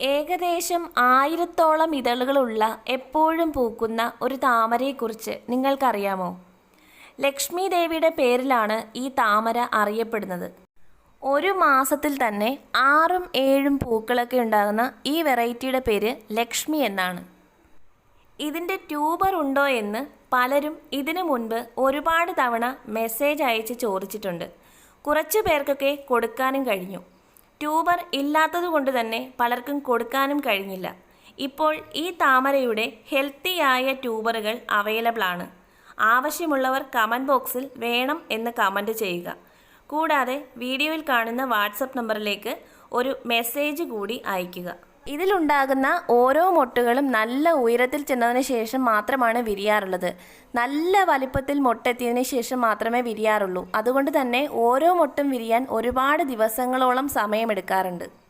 ഏകദേശം ആയിരത്തോളം ഇതളുകളുള്ള എപ്പോഴും പൂക്കുന്ന ഒരു താമരയെക്കുറിച്ച് നിങ്ങൾക്കറിയാമോ? ലക്ഷ്മി ദേവിയുടെ പേരിലാണ് ഈ താമര അറിയപ്പെടുന്നത്. ഒരു മാസത്തിൽ തന്നെ ആറും ഏഴും പൂക്കളൊക്കെ ഉണ്ടാകുന്ന ഈ വെറൈറ്റിയുടെ പേര് ലക്ഷ്മി എന്നാണ്. ഇതിന്റെ ട്യൂബർ ഉണ്ടോ എന്ന് പലരും ഇതിനു മുൻപ് ഒരുപാട് തവണ മെസ്സേജ് അയച്ച് ചോദിച്ചിട്ടുണ്ട്. കുറച്ച് പേർക്കൊക്കെ കൊടുക്കാനും കഴിഞ്ഞു. ട്യൂബർ ഇല്ലാത്തതുകൊണ്ട് തന്നെ പലർക്കും കൊടുക്കാനും കഴിഞ്ഞില്ല. ഇപ്പോൾ ഈ താമരയുടെ ഹെൽത്തിയായ ട്യൂബറുകൾ അവൈലബിൾ ആണ്. ആവശ്യമുള്ളവർ കമന്റ് ബോക്സിൽ വേണം എന്ന് കമന്റ് ചെയ്യുക. കൂടാതെ വീഡിയോയിൽ കാണുന്ന വാട്സപ്പ് നമ്പറിലേക്ക് ഒരു മെസ്സേജ് കൂടി അയയ്ക്കുക. ഇതിലുണ്ടാകുന്ന ഓരോ മൊട്ടുകളും നല്ല ഉയരത്തിൽ ചെന്നതിന് ശേഷം മാത്രമാണ് വിരിയാറുള്ളത്. നല്ല വലിപ്പത്തിൽ മൊട്ടെത്തിയതിന് ശേഷം മാത്രമേ വിരിയാറുള്ളൂ. അതുകൊണ്ട് തന്നെ ഓരോ മൊട്ടും വിരിയാൻ ഒരുപാട് ദിവസങ്ങളോളം സമയമെടുക്കാറുണ്ട്.